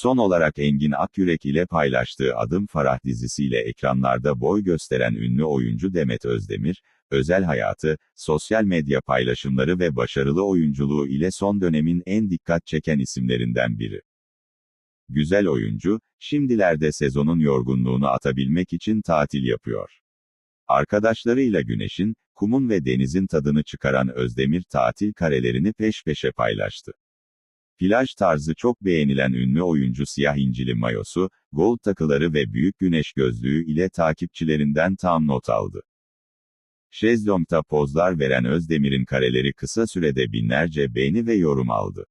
Son olarak Engin Akyürek ile paylaştığı Adım Farah dizisiyle ekranlarda boy gösteren ünlü oyuncu Demet Özdemir, özel hayatı, sosyal medya paylaşımları ve başarılı oyunculuğu ile son dönemin en dikkat çeken isimlerinden biri. Güzel oyuncu, şimdilerde sezonun yorgunluğunu atabilmek için tatil yapıyor. Arkadaşlarıyla güneşin, kumun ve denizin tadını çıkaran Özdemir tatil karelerini peş peşe paylaştı. Plaj tarzı çok beğenilen ünlü oyuncu siyah incili mayosu, gold takıları ve büyük güneş gözlüğü ile takipçilerinden tam not aldı. Şezlong'ta pozlar veren Özdemir'in kareleri kısa sürede binlerce beğeni ve yorum aldı.